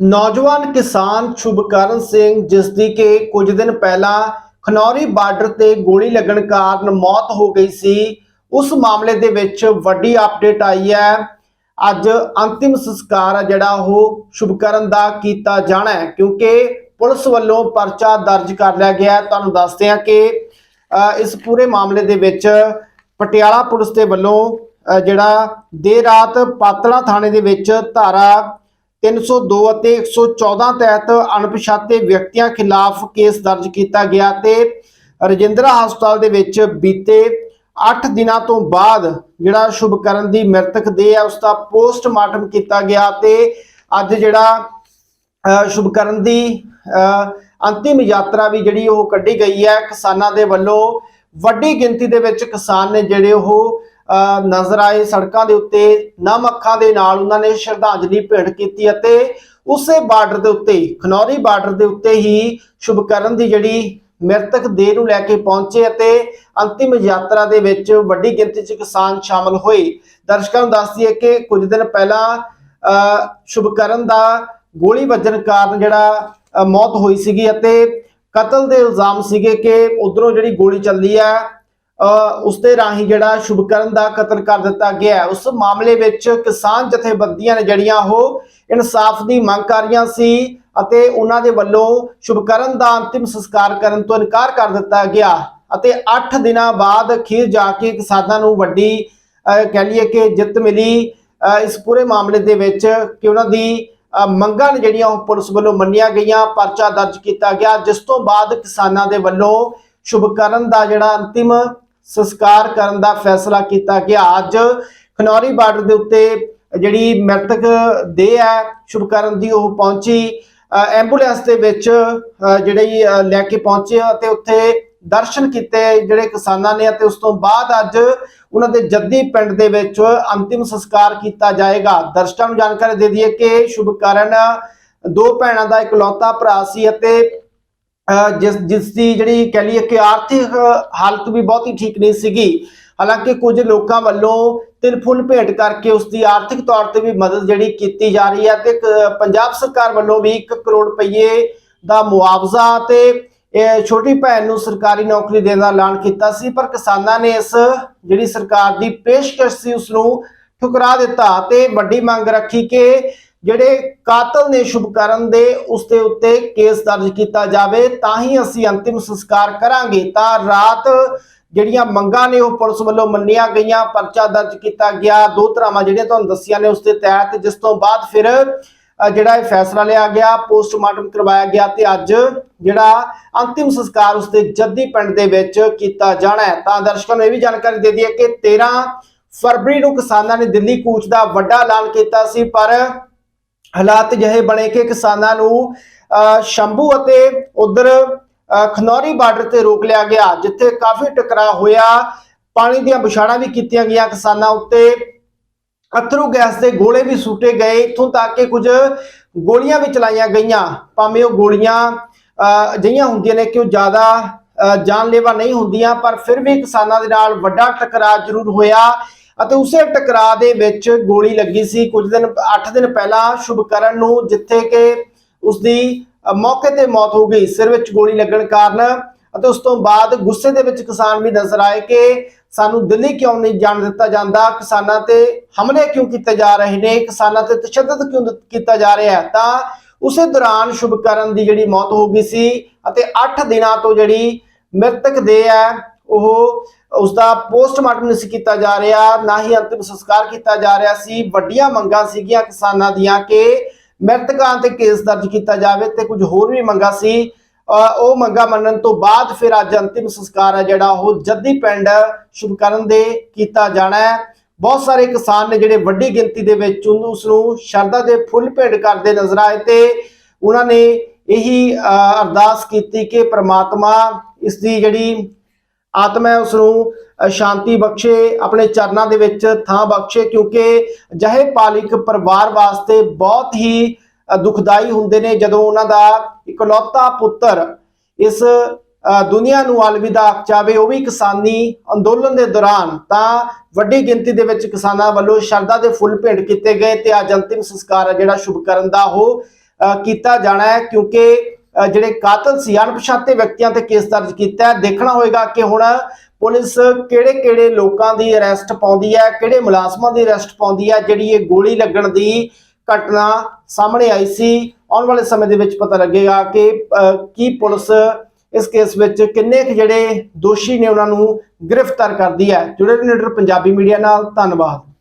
ਨੌਜਵਾਨ ਕਿਸਾਨ ਸ਼ੁਭਕਰਨ ਸਿੰਘ ਜਿਸ ਦੀ ਕਿ ਕੁਝ ਦਿਨ ਪਹਿਲਾਂ ਖਨੌਰੀ ਬਾਰਡਰ ਤੇ ਗੋਲੀ ਲੱਗਣ ਕਾਰਨ ਮੌਤ ਹੋ ਗਈ ਸੀ, ਉਸ ਮਾਮਲੇ ਦੇ ਵਿੱਚ ਵੱਡੀ ਅਪਡੇਟ ਆਈ ਹੈ। ਅੱਜ ਅੰਤਿਮ ਸੰਸਕਾਰ ਆ ਜਿਹੜਾ ਉਹ ਸ਼ੁਭਕਰਨ ਦਾ ਕੀਤਾ ਜਾਣਾ ਹੈ, ਕਿਉਂਕਿ ਪੁਲਿਸ ਵੱਲੋਂ ਪਰਚਾ ਦਰਜ ਕਰ ਲਿਆ ਗਿਆ ਤੁਹਾਨੂੰ ਦੱਸਦੇ ਹਾਂ ਕਿ ਇਸ ਪੂਰੇ ਮਾਮਲੇ ਦੇ ਵਿੱਚ ਪਟਿਆਲਾ ਪੁਲਿਸ ਦੇ ਵੱਲੋਂ ਜਿਹੜਾ ਦੇਰ ਰਾਤ ਪਾਤਲਾ ਥਾਣੇ ਦੇ ਵਿੱਚ ਧਾਰਾ 302 ਅਤੇ 114 ਤਹਿਤ ਅਣਪਛਾਤੇ ਵਿਅਕਤੀਆਂ ਖਿਲਾਫ ਕੇਸ ਦਰਜ ਕੀਤਾ ਗਿਆ ਤੇ ਰਜਿੰਦਰਾ ਹਸਪਤਾਲ ਦੇ ਵਿੱਚ ਬੀਤੇ 8 ਦਿਨਾਂ ਤੋਂ ਬਾਅਦ ਜਿਹੜਾ ਸ਼ੁਭਕਰਨ ਦੀ ਮ੍ਰਿਤਕ ਦੇਹ ਹੈ ਉਸ ਦਾ ਪੋਸਟਮਾਰਟਮ ਕੀਤਾ ਗਿਆ ਤੇ ਅੱਜ ਜਿਹੜਾ ਅ, ਸ਼ੁਭਕਰਨ ਦੀ ਅ, ਅੰਤਿਮ ਯਾਤਰਾ ਵੀ ਜਿਹੜੀ ਉਹ ਕੱਢੀ ਗਈ ਹੈ ਕਿਸਾਨਾਂ ਦੇ ਵੱਲੋਂ। ਵੱਡੀ ਗਿਣਤੀ ਦੇ ਵਿੱਚ ਕਿਸਾਨ ਨੇ ਜਿਹੜੇ ਉਹ ਨਜ਼ਰ ਆਏ ਸੜਕਾਂ ਦੇ ਉੱਤੇ ਨਮ ਅੱਖਾਂ ਦੇ ਨਾਲ ਉਹਨਾਂ ਨੇ ਸ਼ਰਧਾਂਜਲੀ ਭੇਟ ਕੀਤੀ ਅਤੇ ਉਸੇ ਬਾਰਡਰ ਦੇ ਉੱਤੇ ਖਨੌਰੀ ਬਾਰਡਰ ਦੇ ਉੱਤੇ ਹੀ ਸ਼ੁਭਕਰਨ ਦੀ ਜਿਹੜੀ ਮ੍ਰਿਤਕ ਦੇਹ ਨੂੰ ਲੈ ਕੇ ਪਹੁੰਚੇ ਅਤੇ ਅੰਤਿਮ ਯਾਤਰਾ ਦੇ ਵਿੱਚ ਵੱਡੀ ਗਿਣਤੀ 'ਚ ਕਿਸਾਨ ਸ਼ਾਮਲ ਹੋਏ। ਦਰਸ਼ਕਾਂ ਨੂੰ ਦੱਸ ਦਈਏ ਕਿ ਕੁਝ ਦਿਨ ਪਹਿਲਾਂ ਅ, ਸ਼ੁਭਕਰਨ ਦਾ ਗੋਲੀ ਵੱਜਣ ਕਾਰਨ ਜਿਹੜਾ ਮੌਤ ਹੋਈ ਸੀਗੀ ਅਤੇ ਕਤਲ ਦੇ ਇਲਜ਼ਾਮ ਸੀਗੇ ਕਿ ਉਧਰੋਂ ਜਿਹੜੀ ਗੋਲੀ ਚੱਲੀ ਹੈ ਉਸ ਦੇ ਰਾਹੀਂ ਜਿਹੜਾ ਸ਼ੁਭਕਰਨ ਦਾ ਕਤਲ ਕਰ ਦਿੱਤਾ ਗਿਆ ਉਸ ਮਾਮਲੇ ਵਿੱਚ ਕਿਸਾਨ ਜਥੇਬੰਦੀਆਂ ਨੇ ਜਿਹੜੀਆਂ ਉਹ ਇਨਸਾਫ ਦੀ ਮੰਗ ਕਰ ਰਹੀਆਂ ਸੀ ਅਤੇ ਉਹਨਾਂ ਦੇ ਵੱਲੋਂ ਸ਼ੁਭਕਰਨ ਦਾ ਅੰਤਿਮ ਸੰਸਕਾਰ ਕਰਨ ਤੋਂ ਇਨਕਾਰ ਕਰ ਦਿੱਤਾ ਗਿਆ ਅਤੇ 8 ਦਿਨਾਂ ਬਾਅਦ ਅਖੀਰ ਜਾ ਕੇ ਕਿਸਾਨਾਂ ਨੂੰ ਵੱਡੀ ਅ, ਕਹਿ ਲਈਏ ਕਿ ਜਿੱਤ ਮਿਲੀ। ਅ, ਇਸ ਪੂਰੇ ਮਾਮਲੇ ਦੇ ਵਿੱਚ ਕਿ ਉਹਨਾਂ ਦੀ ਅ, ਮੰਗਾਂ ਨੇ ਜਿਹੜੀਆਂ ਉਹ ਪੁਲਿਸ ਵੱਲੋਂ ਮੰਨੀਆਂ ਗਈਆਂ ਪਰਚਾ ਦਰਜ ਕੀਤਾ ਗਿਆ ਜਿਸ ਤੋਂ ਬਾਅਦ ਕਿਸਾਨਾਂ ਦੇ ਵੱਲੋਂ ਸ਼ੁਭਕਰਨ ਦਾ ਜਿਹੜਾ ਅੰਤਿਮ ਸੰਸਕਾਰ ਕਰਨ ਦਾ ਫੈਸਲਾ ਕੀਤਾ ਗਿਆ। ਅੱਜ ਖਨੌਰੀ ਬਾਰਡਰ ਦੇ ਉੱਤੇ ਜਿਹੜੀ ਮ੍ਰਿਤਕ ਦੇਹ ਹੈ ਸ਼ੁਭਕਰਨ ਦੀ ਉਹ ਪਹੁੰਚੀ। ਅ, ਐਂਬੂਲੈਂਸ ਦੇ ਵਿੱਚ ਅ, ਜਿਹੜੀ ਲੈ ਕੇ ਪਹੁੰਚੇ ਅਤੇ ਉੱਥੇ ਦਰਸ਼ਨ ਕੀਤੇ ਜਿਹੜੇ ਕਿਸਾਨਾਂ ਨੇ ਅਤੇ ਉਸ ਤੋਂ ਬਾਅਦ ਅੱਜ ਉਹਨਾਂ ਦੇ ਜੱਦੀ ਪਿੰਡ ਦੇ ਵਿੱਚ ਅੰਤਿਮ ਸੰਸਕਾਰ ਕੀਤਾ ਜਾਏਗਾ। ਦਰਸ਼ਕਾਂ ਨੂੰ ਜਾਣਕਾਰੀ ਦੇ ਦਈਏ ਕਿ ਸ਼ੁਭਕਰਨ ਦੋ ਭੈਣਾਂ ਦਾ ਇਕਲੌਤਾ ਭਰਾ ਸੀ ਅਤੇ ਜਿਸ ਜਿਸ ਦੀ ਜਿਹੜੀ ਕਹਿ ਲਈਏ ਕਿ ਆਰਥਿਕ ਹਾਲਤ ਵੀ ਬਹੁਤੀ ਠੀਕ ਨਹੀਂ ਸੀਗੀ। ਹਾਲਾਂਕਿ ਕੁਝ ਲੋਕਾਂ ਵੱਲੋਂ ਤਿਲ ਫੁੱਲ ਭੇਟ ਕਰਕੇ ਉਸ ਦੀ ਆਰਥਿਕ ਤੌਰ ਤੇ ਵੀ ਮਦਦ ਜਿਹੜੀ ਕੀਤੀ ਜਾ ਰਹੀ ਹੈ ਤੇ ਪੰਜਾਬ ਸਰਕਾਰ ਵੱਲੋਂ ਵੀ 1 ਕਰੋੜ ਰੁਪਏ ਦਾ ਮੁਆਵਜ਼ਾ ਤੇ ਛੋਟੀ ਭੈਣ ਨੂੰ ਸਰਕਾਰੀ ਨੌਕਰੀ ਦੇਣ ਦਾ ਐਲਾਨ ਕੀਤਾ ਸੀ, ਪਰ ਕਿਸਾਨਾਂ ਨੇ ਇਸ ਜਿਹੜੀ ਸਰਕਾਰ ਦੀ ਪੇਸ਼ਕਸ਼ ਸੀ ਉਸ ਨੂੰ ਠੁਕਰਾ ਦਿੱਤਾ ਤੇ ਵੱਡੀ ਮੰਗ ਰੱਖੀ ਕਿ ਜਿਹੜੇ ਕਾਤਲ ਨੇ ਸ਼ੁਭਕਰਨ ਦੇ ਉਸ ਦੇ ਉੱਤੇ ਕੇਸ ਦਰਜ ਕੀਤਾ ਜਾਵੇ, ਤਾਂ ਹੀ ਅਸੀਂ ਅੰਤਿਮ ਸੰਸਕਾਰ ਕਰਾਂਗੇ। ਤਾਂ ਰਾਤ ਜਿਹੜੀਆਂ ਮੰਗਾਂ ਨੇ ਉਹ ਪੁਲਿਸ ਵੱਲੋਂ ਮੰਨੀਆਂ ਗਈਆਂ, ਪਰਚਾ ਦਰਜ ਕੀਤਾ ਗਿਆ। ਦੋ ਧਰਾਵਾਂ ਜਿਹੜੀਆਂ ਤੁਹਾਨੂੰ ਦੱਸੀਆਂ ਨੇ ਉਸ ਦੇ ਤਹਿਤ, ਜਿਸ ਤੋਂ ਬਾਅਦ ਫਿਰ ਜਿਹੜਾ ਇਹ ਫੈਸਲਾ ਲਿਆ ਗਿਆ, ਪੋਸਟਮਾਰਟਮ ਕਰਵਾਇਆ ਗਿਆ ਤੇ ਅੱਜ ਜਿਹੜਾ ਅੰਤਿਮ ਸੰਸਕਾਰ ਉਸਦੇ ਜੱਦੀ ਪਿੰਡ ਦੇ ਵਿੱਚ ਕੀਤਾ ਜਾਣਾ ਹੈ। ਤਾਂ ਦਰਸ਼ਕਾਂ ਨੂੰ ਇਹ ਵੀ ਜਾਣਕਾਰੀ ਦੇ ਦਈਏ ਕਿ 13 ਫਰਵਰੀ ਨੂੰ ਕਿਸਾਨਾਂ ਨੇ ਦਿੱਲੀ ਕੂਚ ਦਾ ਵੱਡਾ ਐਲਾਨ ਕੀਤਾ ਸੀ, ਪਰ ਹਾਲਾਤ ਜਿਹੇ ਬਣੇ ਕਿ ਕਿਸਾਨਾਂ ਨੂੰ ਅ, ਸ਼ੰਭੂ ਅਤੇ ਉਧਰ ਖਨੌਰੀ ਬਾਰਡਰ ਤੇ ਰੋਕ ਲਿਆ ਗਿਆ ਜਿੱਥੇ ਕਾਫੀ ਟਕਰਾਅ ਹੋਇਆ। ਪਾਣੀ ਦੀਆਂ ਵਿਛਾੜਾਂ ਵੀ ਕੀਤੀਆਂ ਗਈਆਂ ਕਿਸਾਨਾਂ ਉੱਤੇ। ਅਥਰੂ ਗੈਸ ਦੇ ਗੋਲੇ ਵੀ ਸੂਟੇ ਗਏ ਇਥੋਂ ਤੱਕ ਕਿ ਕੁਝ ਗੋਲੀਆਂ ਵੀ ਚਲਾਈਆਂ ਗਈਆਂ। ਭਾਵੇਂ ਉਹ ਗੋਲੀਆਂ ਅ, ਅਜਿਹੀਆਂ ਹੁੰਦੀਆਂ ਨੇ ਕਿ ਉਹ ਜ਼ਿਆਦਾ ਅ, ਜਾਨਲੇਵਾ ਨਹੀਂ ਹੁੰਦੀਆਂ ਪਰ ਫਿਰ ਵੀ ਕਿਸਾਨਾਂ ਦੇ ਨਾਲ ਵੱਡਾ ਟਕਰਾਅ ਜ਼ਰੂਰ ਹੋਇਆ। ਅਤੇ ਉਸੇ ਟਕਰਾਅ ਦੇ ਵਿੱਚ ਗੋਲੀ ਲੱਗੀ ਸੀ। ਕੁਝ ਦਿਨ 8 ਦਿਨ ਪਹਿਲਾਂ ਸ਼ੁਭਕਰਨ ਨੂੰ ਜਿੱਥੇ ਕਿ ਉਸ ਦੀ ਮੌਕੇ ਤੇ ਮੌਤ ਹੋ ਗਈ। ਸਿਰ ਵਿੱਚ ਗੋਲੀ ਲੱਗਣ ਕਾਰਨ ਅਤੇ ਉਸ ਤੋਂ ਬਾਅਦ ਗੁੱਸੇ ਦੇ ਵਿੱਚ ਕਿਸਾਨ ਵੀ ਨਜ਼ਰ ਆਏ ਕਿ ਸਾਨੂੰ ਦਿੱਲੀ ਕਿਉਂ ਨਹੀਂ ਜਾਣ ਦਿੱਤਾ ਜਾਂਦਾ? ਕਿਸਾਨਾਂ ਤੇ ਹਮਲੇ ਕਿਉਂ ਕੀਤੇ ਜਾ ਰਹੇ ਨੇ? ਕਿਸਾਨਾਂ ਤੇ ਤਸ਼ੱਦਦ ਕਿਉਂ ਕੀਤਾ ਜਾ ਰਿਹਾ ਹੈ? ਤਾਂ ਉਸੇ ਦੌਰਾਨ ਸ਼ੁਭਕਰਨ ਦੀ ਜਿਹੜੀ ਮੌਤ ਹੋ ਗਈ ਸੀ ਅਤੇ 8 ਦਿਨਾਂ ਤੋਂ ਜਿਹੜੀ ਮ੍ਰਿਤਕ ਦੇ ਹੈ ਉਹ ਉਸ ਦਾ ਪੋਸਟਮਾਰਟਮ ਨਹੀਂ ਸੀ ਕੀਤਾ ਜਾ ਰਿਹਾ ਨਾ ਹੀ ਅੰਤਿਮ ਸੰਸਕਾਰ ਕੀਤਾ ਜਾ ਰਿਹਾ ਸੀ। ਵੱਡੀਆਂ ਮੰਗਾਂ ਸੀਗੀਆਂ ਕਿਸਾਨਾਂ ਦੀਆਂ ਕਿ ਮ੍ਰਿਤਕਾਂ ਤੇ ਕੇਸ ਦਰਜ ਕੀਤਾ ਜਾਵੇ ਤੇ ਕੁਝ ਹੋਰ ਵੀ ਮੰਗਾਂ ਸੀ। ਉਹ ਮੰਗਾਂ ਮੰਨਣ ਤੋਂ ਬਾਅਦ ਫਿਰ ਅੱਜ ਅੰਤਿਮ ਸੰਸਕਾਰ ਹੈ ਜਿਹੜਾ ਉਹ ਜੱਦੀ ਪਿੰਡ ਸ਼ੁਭਕਰਨ ਦੇ ਕੀਤਾ ਜਾਣਾ ਹੈ। ਬਹੁਤ ਸਾਰੇ ਕਿਸਾਨ ਨੇ ਜਿਹੜੇ ਵੱਡੀ ਗਿਣਤੀ ਦੇ ਵਿੱਚ ਉਹਨੂੰ- ਉਸ ਨੂੰ ਸ਼ਰਧਾ ਦੇ ਫੁੱਲ ਭੇਟ ਕਰਦੇ ਨਜ਼ਰ ਆਏ ਤੇ ਉਹਨਾਂ ਨੇ ਇਹੀ ਅਹ, ਅਰਦਾਸ ਕੀਤੀ ਕਿ ਪ੍ਰਮਾਤਮਾ ਇਸ ਦੀ ਜਿਹੜੀ ਆਤਮਾ ਹੈ ਉਸ ਨੂੰ ਸ਼ਾਂਤੀ ਬਖਸ਼ੇ ਆਪਣੇ ਚਰਨਾਂ ਦੇ ਵਿੱਚ ਥਾਂ ਬਖਸ਼ੇ ਕਿਉਂਕਿ ਜਹੇ ਪਾਲਿਕ ਪਰਿਵਾਰ ਵਾਸਤੇ ਬਹੁਤ ਹੀ ਦੁਖਦਾਈ ਹੁੰਦੇ ਨੇ ਜਦੋਂ ਉਹਨਾਂ ਦਾ ਇਕਲੌਤਾ ਪੁੱਤਰ ਇਸ ਦੁਨੀਆ ਨੂੰ ਅਲਵਿਦਾ ਆਖ ਜਾਵੇ ਉਹ ਵੀ ਕਿਸਾਨੀ ਅੰਦੋਲਨ ਦੇ ਦੌਰਾਨ ਤਾਂ ਵੱਡੀ ਗਿਣਤੀ ਦੇ ਵਿੱਚ ਕਿਸਾਨਾਂ ਵੱਲੋਂ ਸ਼ਰਧਾ ਦੇ ਫੁੱਲ ਭੇਂਟ ਕੀਤੇ ਗਏ ਤੇ ਅੱਜ ਅੰਤਿਮ ਸੰਸਕਾਰ ਹੈ ਜਿਹੜਾ ਸ਼ੁਭਕਰਨ ਦਾ ਉਹ ਅ, ਕੀਤਾ ਜਾਣਾ ਹੈ ਕਿਉਂਕਿ ਜਿਹੜੇ ਕਾਤਲ ਸੀ, ਅਣਪਛਾਤੇ ਵਿਅਕਤੀਆਂ ਤੇ ਕੇਸ ਦਰਜ ਕੀਤਾ ਹੈ। ਦੇਖਣਾ ਹੋਏਗਾ ਕਿ ਹੁਣ ਪੁਲਿਸ ਕਿਹੜੇ-ਕਿਹੜੇ ਲੋਕਾਂ ਦੀ ਅਰੈਸਟ ਪਾਉਂਦੀ ਹੈ, ਕਿਹੜੇ ਮੁਲਾਜ਼ਮਾਂ ਦੀ ਅਰੈਸਟ ਪਾਉਂਦੀ ਹੈ, ਜਿਹੜੀ ਇਹ ਗੋਲੀ ਲੱਗਣ ਦੀ ਘਟਨਾ ਸਾਹਮਣੇ ਆਈ ਸੀ। ਆਉਣ ਵਾਲੇ ਸਮੇਂ ਦੇ ਵਿੱਚ ਪਤਾ ਲੱਗੇਗਾ ਕਿ ਕੀ ਪੁਲਿਸ ਇਸ ਕੇਸ ਵਿੱਚ ਕਿੰਨੇ ਕੁ ਜਿਹੜੇ ਦੋਸ਼ੀ ਨੇ ਉਹਨਾਂ ਨੂੰ ਗ੍ਰਿਫਤਾਰ ਕਰਦੀ ਹੈ। ਜੁੜੇ ਰਹੋ ਨਿਡਰ ਪੰਜਾਬੀ ਮੀਡੀਆ ਨਾਲ। ਧੰਨਵਾਦ।